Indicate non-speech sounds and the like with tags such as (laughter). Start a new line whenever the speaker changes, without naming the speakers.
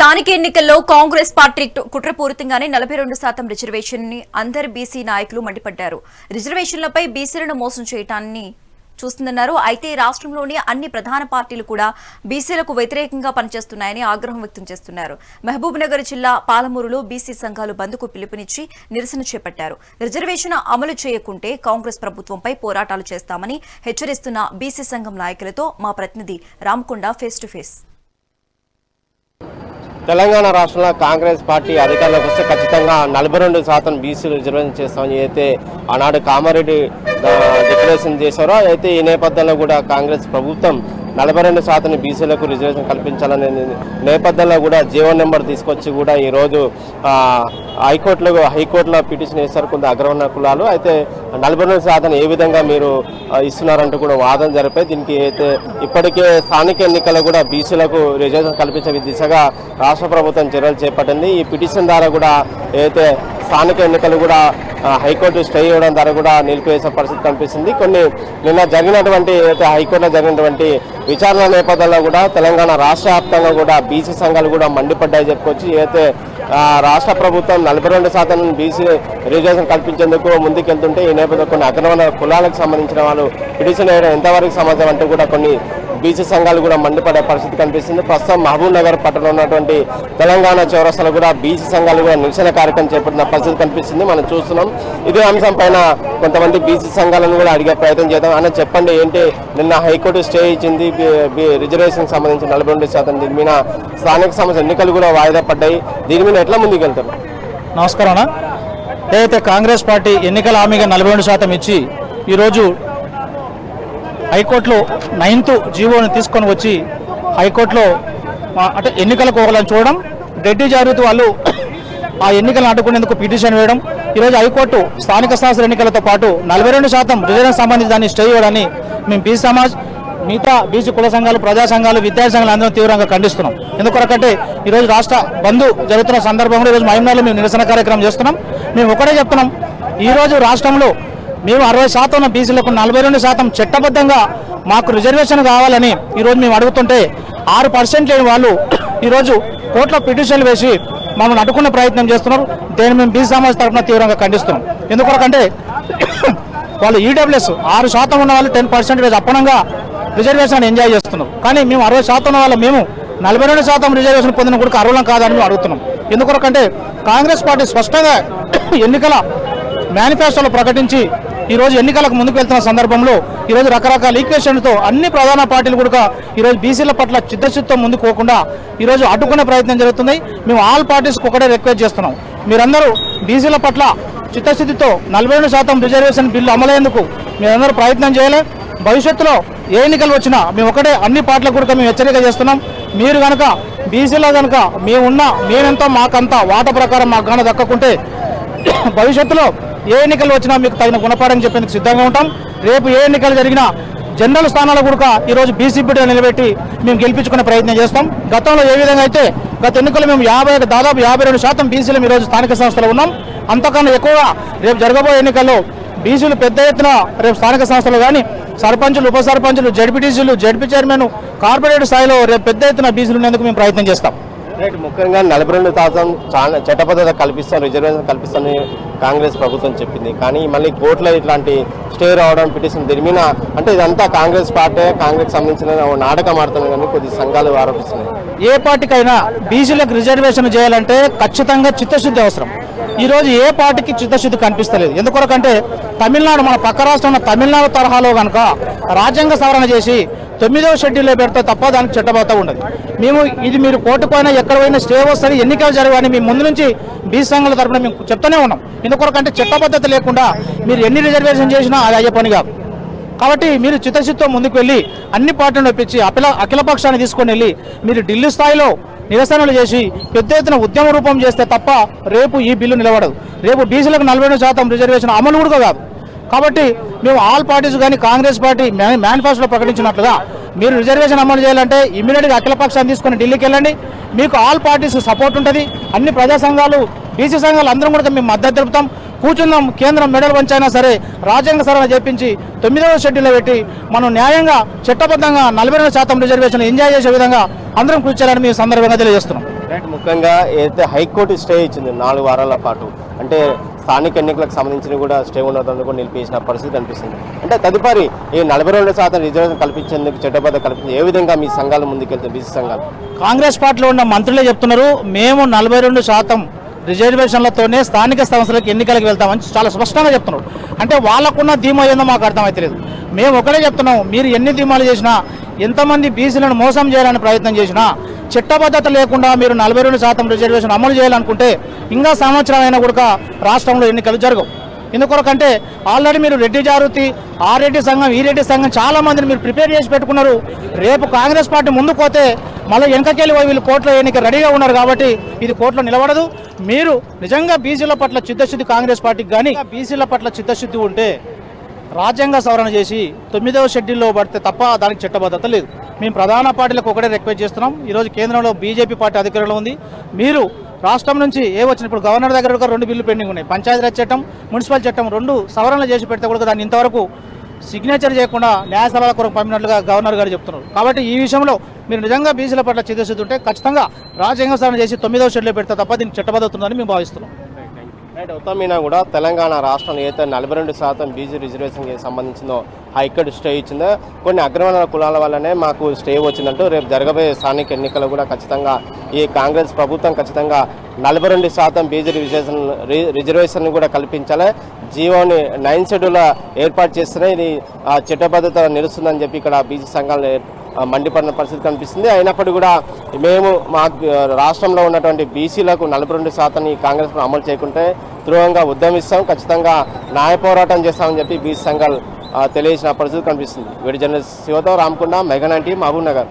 స్థానిక ఎన్నికల్లో కాంగ్రెస్ పార్టీ కుట్రపూరితంగానే నలభై రెండు శాతం రిజర్వేషన్ని అందరి బీసీ నాయకులు మండిపడ్డారు. రిజర్వేషన్లపై బీసీలను మోసం చేయటాన్ని చూస్తుందన్నారు. అయితే రాష్ట్రంలోని అన్ని ప్రధాన పార్టీలు కూడా బీసీలకు వ్యతిరేకంగా పనిచేస్తున్నాయని ఆగ్రహం వ్యక్తం చేస్తున్నారు. మహబూబ్ నగర్ జిల్లా పాలమూరులో బీసీ సంఘాలు బంద్కు పిలుపునిచ్చి నిరసన చేపట్టారు. రిజర్వేషన్ అమలు చేయకుంటే కాంగ్రెస్ ప్రభుత్వంపై పోరాటాలు చేస్తామని హెచ్చరిస్తున్న బీసీ సంఘం నాయకులతో మా ప్రతినిధి Ramakonda face to face
Telangana రాష్ట్రంలో కాంగ్రెస్ పార్టీ అధికారంలోకి వస్తే ఖచ్చితంగా నలభై రెండు శాతం బీసీలు రిజర్వేషన్ చేస్తామని అయితే ఆనాడు కామారెడ్డి డిక్లరేషన్ చేశారో. అయితే ఈ నేపథ్యంలో కూడా కాంగ్రెస్ ప్రభుత్వం నలభై రెండు శాతం బీసీలకు రిజర్వేషన్ కల్పించాలనే నేపథ్యంలో కూడా జీవో నెంబర్ తీసుకొచ్చి కూడా ఈరోజు హైకోర్టులో హైకోర్టులో పిటిషన్ వేశారు కొంత అగ్రవర్ణ కులాలు. అయితే నలభై రెండు శాతం ఏ విధంగా మీరు ఇస్తున్నారంటూ కూడా వాదన జరిపాయి. దీనికి అయితే ఇప్పటికే స్థానిక ఎన్నికల్లో కూడా బీసీలకు రిజర్వేషన్ కల్పించే దిశగా రాష్ట్ర ప్రభుత్వం చర్యలు చేపట్టింది. ఈ పిటిషన్ ద్వారా కూడా ఏదైతే స్థానిక ఎన్నికలు కూడా హైకోర్టు స్టే ఇవ్వడం ద్వారా కూడా నిలిపివేసే పరిస్థితి కనిపిస్తుంది. కొన్ని నిన్న జరిగినటువంటి హైకోర్టులో జరిగినటువంటి విచారణ నేపథ్యంలో కూడా తెలంగాణ రాష్ట్ర వ్యాప్తంగా కూడా బీసీ సంఘాలు కూడా మండిపడ్డాయి చెప్పుకోవచ్చు. ఏదైతే రాష్ట్ర ప్రభుత్వం నలభై రెండు శాతం బీసీ రిజర్వేషన్ కల్పించేందుకు ముందుకెళ్తుంటే ఈ నేపథ్యంలో కొన్ని అగ్రవర్ణ కులాలకు సంబంధించిన వాళ్ళు పిటిషన్ వేయడం ఎంతవరకు సమాజం అంటూ కూడా కొన్ని బీసీ సంఘాలు కూడా మండిపడే పరిస్థితి కనిపిస్తుంది. ప్రస్తుతం మహబూబ్ నగర్ పట్టణంలో ఉన్నటువంటి తెలంగాణ చౌరస్తలో కూడా బీసీ సంఘాలు కూడా నిరసన కార్యక్రమం చేపట్టిన పరిస్థితి కనిపిస్తుంది. మనం చూస్తున్నాం. ఇదే అంశం పైన కొంతమంది బీసీ సంఘాలను కూడా అడిగే ప్రయత్నం చేద్దాం. అన్న చెప్పండి ఏంటి? నిన్న హైకోర్టు స్టే ఇచ్చింది. రిజర్వేషన్ సంబంధించి నలభై రెండు శాతం దీని మీద స్థానిక సంస్థ ఎన్నికలు కూడా వాయిదా పడ్డాయి. దీని మీద ఎట్లా ముందుకు వెళ్తారు
నమస్కారం ఏదైతే కాంగ్రెస్ పార్టీ ఎన్నికల హామీగా నలభై రెండు శాతం ఇచ్చి ఈరోజు హైకోర్టులో నైన్త్ జీవోని తీసుకొని వచ్చి హైకోర్టులో అంటే ఎన్నికలకు ఒకళ్ళని చూడడం రెడ్డి జాగ్రత్త వాళ్ళు ఆ ఎన్నికలను అడ్డుకునేందుకు పిటిషన్ వేయడం ఈరోజు హైకోర్టు స్థానిక సంస్థల ఎన్నికలతో పాటు నలభై రెండు శాతం రిజర్వేషన్ సంబంధించి దాన్ని స్టే చేయడాన్ని మేము బీసీ సమాజ్ మిగతా బీసీ కుల సంఘాలు ప్రజా సంఘాలు విద్యా సంఘాలు అందరం తీవ్రంగా ఖండిస్తున్నాం. ఎందుకొరకంటే ఈరోజు రాష్ట్ర బంధు జరుగుతున్న సందర్భంలో ఈరోజు మహిమలో మేము నిరసన కార్యక్రమం చేస్తున్నాం. మేము ఒకటే చెప్తున్నాం ఈరోజు రాష్ట్రంలో మేము అరవై శాతం ఉన్న బీసీలకు నలభై రెండు శాతం చట్టబద్ధంగా మాకు రిజర్వేషన్ కావాలని ఈరోజు మేము అడుగుతుంటే ఆరు పర్సెంట్ లేని వాళ్ళు ఈరోజు కోర్టులో పిటిషన్లు వేసి మమ్మల్ని అడ్డుకునే ప్రయత్నం చేస్తున్నారు. దేని మేము బీసీ సమాజ్ తరఫున తీవ్రంగా ఖండిస్తున్నాం. ఎందుకొరకంటే వాళ్ళు ఈడబ్ల్యూఎస్ ఆరు శాతం ఉన్న వాళ్ళు టెన్ పర్సెంటేజ్ అప్పనంగా రిజర్వేషన్ ఎంజాయ్ చేస్తున్నాం కానీ మేము అరవై శాతం ఉన్న వాళ్ళు మేము నలభై రెండు శాతం రిజర్వేషన్ పొందిన కూడా అర్హులం కాదని మేము అడుగుతున్నాం. ఎందుకొరకంటే కాంగ్రెస్ పార్టీ స్పష్టంగా (coughs) ఎన్నికల మేనిఫెస్టోలో ప్రకటించి ఈరోజు ఎన్నికలకు ముందుకు వెళ్తున్న సందర్భంలో ఈరోజు రకరకాల ఈక్వేషన్లతో అన్ని ప్రధాన పార్టీలు కూడా ఈరోజు బీసీల పట్ల చిత్తశుద్ధితో ముందుకు పోకుండా ఈరోజు అడ్డుకునే ప్రయత్నం జరుగుతుంది. మేము ఆల్ పార్టీస్కి ఒకటే రిక్వెస్ట్ చేస్తున్నాం. మీరందరూ బీసీల పట్ల చిత్తశుద్ధితో నలభై రెండు శాతం రిజర్వేషన్ బిల్లు అమలయ్యేందుకు మీరందరూ ప్రయత్నం చేయాలి. భవిష్యత్తులో ఏ ఎన్నికలు వచ్చినా మేము ఒకటే అన్ని పార్టీలకు కూడా మేము హెచ్చరిక చేస్తున్నాం. మీరు కనుక బీసీలో కనుక మేమున్నా మేమెంతో మాకంతా వాట ప్రకారం మాకు కానీ దక్కకుంటే భవిష్యత్తులో ఏ ఎన్నికలు వచ్చినా మీకు తగిన గుణపాఠం చెప్పేందుకు సిద్ధంగా ఉంటాం. రేపు ఏ ఎన్నికలు జరిగినా జనరల్ స్థానాలు కూడా ఈరోజు బీసీ బిడ్డ నిలబెట్టి మేము గెలిపించుకునే ప్రయత్నం చేస్తాం. గతంలో ఏ విధంగా అయితే గత ఎన్నికలు మేము యాభై దాదాపు యాభై రెండు శాతం బీసీలు ఈరోజు స్థానిక సంస్థలు ఉన్నాం. అంతకన్నా ఎక్కువగా రేపు జరగబోయే ఎన్నికల్లో బీసీలు పెద్ద ఎత్తున రేపు స్థానిక సంస్థలు కానీ సర్పంచులు ఉప సర్పంచులు జడ్పీటీసీలు జడ్పీ చైర్మన్ కార్పొరేట్ స్థాయిలో రేపు పెద్ద ఎత్తున బీసీలు ఉండేందుకు మేము ప్రయత్నం చేస్తాం.
రైట్ ముఖ్యంగా నలభై రెండు శాతం చాలా చట్టబద్ధత కల్పిస్తాం రిజర్వేషన్ కల్పిస్తామని కాంగ్రెస్ ప్రభుత్వం చెప్పింది. కానీ మళ్ళీ కోర్టులో ఇట్లాంటి స్టే రావడం పిటిషన్ దీని మీద అంటే ఇదంతా కాంగ్రెస్ పార్టీ కాంగ్రెస్ సంబంధించిన నాటకం ఆడుతుంది కానీ కొద్ది సంఘాలు ఆరోపిస్తున్నాయి.
ఏ పార్టీకైనా బీసీలకు రిజర్వేషన్ చేయాలంటే ఖచ్చితంగా చిత్తశుద్ధి అవసరం. ఈ రోజు ఏ పార్టీకి చిత్తశుద్ధి కనిపిస్తలేదు. ఎందుకొరకంటే తమిళనాడు మన పక్క రాష్ట్రం ఉన్న తమిళనాడు తరహాలో కనుక రాజ్యాంగ సవరణ చేసి తొమ్మిదవ షెడ్యూల్లో పెడితే తప్ప దానికి చట్టబద్ధ ఉండదు. మేము ఇది మీరు కోర్టు ఎక్కడ పోయినా స్టే వస్తుంది ఎన్నికలు జరగని మేము ముందు నుంచి బీ సంఘాల తరఫున మేము చెప్తూనే ఉన్నాం. ఎందుకొరకంటే చట్టబద్ధత లేకుండా మీరు ఎన్ని రిజర్వేషన్ చేసినా అది అయ్యే పని కాదు. కాబట్టి మీరు చిత్తశుద్ధితో ముందుకు వెళ్ళి అన్ని పార్టీలను ఒప్పించి అఖిల అఖిలపక్షాన్ని తీసుకుని తీసుకొని వెళ్ళి మీరు ఢిల్లీ స్థాయిలో నిరసనలు చేసి పెద్ద ఎత్తున ఉద్యమ రూపం చేస్తే తప్ప రేపు ఈ బిల్లు నిలబడదు. రేపు బీసీలకు నలభై రెండు శాతం రిజర్వేషన్ అమలు కూడా కాదు. కాబట్టి మేము ఆల్ పార్టీస్ కానీ కాంగ్రెస్ పార్టీ మేనిఫెస్టోలో ప్రకటించినట్లుగా మీరు రిజర్వేషన్ అమలు చేయాలంటే ఇమీడియట్గా అఖిల తీసుకుని ఢిల్లీకి వెళ్ళండి. మీకు ఆల్ పార్టీస్ సపోర్ట్ ఉంటుంది. అన్ని ప్రజా సంఘాలు బీసీ సంఘాలు అందరం కూడా మేము మద్దతు తెలుపుతాం. కూర్చుందాం కేంద్రం మెడల్ వంచైనా సరే రాజ్యాంగ సవరణ చేపించి తొమ్మిదవ షెడ్యూల్లో పెట్టి మనం న్యాయంగా చట్టబద్ధంగా నలభై శాతం రిజర్వేషన్ ఎంజాయ్ చేసే విధంగా అందరం కూర్చోవడం మేము సందర్భంగా తెలియజేస్తున్నాం.
ముఖ్యంగా ఏదైతే హైకోర్టు స్టే ఇచ్చింది నాలుగు వారాల పాటు అంటే స్థానిక ఎన్నికలకు సంబంధించిన కూడా స్టే ఉండదని కూడా నిలిపేసిన పరిస్థితి కనిపిస్తుంది. అంటే తదుపరి ఈ నలభై రెండు శాతం రిజర్వేషన్ కల్పించేందుకు చట్టబద్ధ కల్పించి ఏ విధంగా మీ సంఘాలు ముందుకెళ్తాయి బీసీ సంఘాలు?
కాంగ్రెస్ పార్టీలో ఉన్న మంత్రులే చెప్తున్నారు మేము నలభై రెండు శాతం రిజర్వేషన్లతోనే స్థానిక సంస్థలకు ఎన్నికలకు వెళ్తామని చాలా స్పష్టంగా చెప్తున్నారు. అంటే వాళ్ళకున్న ధీమా ఏందో మాకు అర్థమైతలేదు మేము ఒకటే చెప్తున్నాం మీరు ఎన్ని ధీమాలు చేసినా ఎంతమంది బీసీలను మోసం చేయాలని ప్రయత్నం చేసినా చట్టబద్ధత లేకుండా మీరు నలభై రెండు శాతం రిజర్వేషన్ అమలు చేయాలనుకుంటే ఇంకా సంవత్సరం అయినా కూడా రాష్ట్రంలో ఎన్నికలు జరగవు. ఎందుకొరకంటే ఆల్రెడీ మీరు రెడ్డి జారుతి ఆ రెడ్డి సంఘం ఈ రెడ్డి సంఘం చాలా మందిని మీరు ప్రిపేర్ చేసి పెట్టుకున్నారు. రేపు కాంగ్రెస్ పార్టీ ముందుకు పోతే మళ్ళీ వెనకకెళ్ళి వీళ్ళు కోర్టులో ఎన్నిక రెడీగా ఉన్నారు కాబట్టి ఇది కోర్టులో నిలబడదు. మీరు నిజంగా బీసీల పట్ల చిత్తశుద్ధి కాంగ్రెస్ పార్టీకి కానీ బీసీల పట్ల చిత్తశుద్ధి ఉంటే రాజ్యాంగ సవరణ చేసి తొమ్మిదవ షెడ్యూల్లో పడితే తప్ప దానికి చట్టబద్ధత లేదు. మేము ప్రధాన పార్టీలకు ఒకటే రిక్వెస్ట్ చేస్తున్నాం. ఈరోజు కేంద్రంలో బీజేపీ పార్టీ అధికారంలో ఉంది. మీరు రాష్ట్రం నుంచి ఏ వచ్చిన ఇప్పుడు గవర్నర్ దగ్గర కూడా రెండు బిల్లు పెండింగ్ ఉన్నాయి. పంచాయతీరాజ్ చట్టం మున్సిపల్ చట్టం రెండు సవరణలు చేసి పెడితే కూడా దాన్ని ఇంతవరకు సిగ్నేచర్ చేయకుండా న్యాయసభల కొరకు పంపినట్లుగా గవర్నర్ గారు చెప్తున్నారు. కాబట్టి ఈ విషయంలో మీరు నిజంగా బీసీల పట్ల చిత్తశుద్ధి ఉంటే ఖచ్చితంగా రాజ్యాంగ సవరణ చేసి తొమ్మిదవ షెడ్యూల్ పెడితే తప్ప దీన్ని చట్టబద్ధతుందని మేము భావిస్తున్నాం.
రైట్ ఉత్తమీనా కూడా తెలంగాణ రాష్ట్రంలో ఏదైతే నలభై రెండు శాతం బీజీ రిజర్వేషన్కి సంబంధించిందో హైకోర్టు స్టే ఇచ్చిందో కొన్ని అగ్రవర్ణ కులాల వల్లనే మాకు స్టే వచ్చిందంటూ రేపు జరగబోయే స్థానిక ఎన్నికలు కూడా ఖచ్చితంగా ఈ కాంగ్రెస్ ప్రభుత్వం ఖచ్చితంగా నలభై రెండు శాతం బీజీ రిజర్వేషన్ రి- రిజర్వేషన్ కూడా కల్పించాలి. జీవోని నైన్ షెడ్యూల్ ఏర్పాటు చేస్తేనే ఇది ఆ, చట్టబద్ధత నిలుస్తుందని చెప్పి ఇక్కడ బీజీ సంఘాలు మండిపడిన పరిస్థితి కనిపిస్తుంది. అయినప్పటికీ కూడా మేము మా రాష్ట్రంలో ఉన్నటువంటి బీసీలకు నలభై రెండు శాతం ఈ కాంగ్రెస్ అమలు చేయకుంటే ధ్రువంగా ఉద్యమిస్తాం ఖచ్చితంగా న్యాయ పోరాటం చేస్తామని చెప్పి బీసీ సంఘాలు తెలియజేసిన పరిస్థితి కనిపిస్తుంది. వీడి జర్నలిస్ట్ శివతో రామకొండ మెగనంటి మహబూబ్ నగర్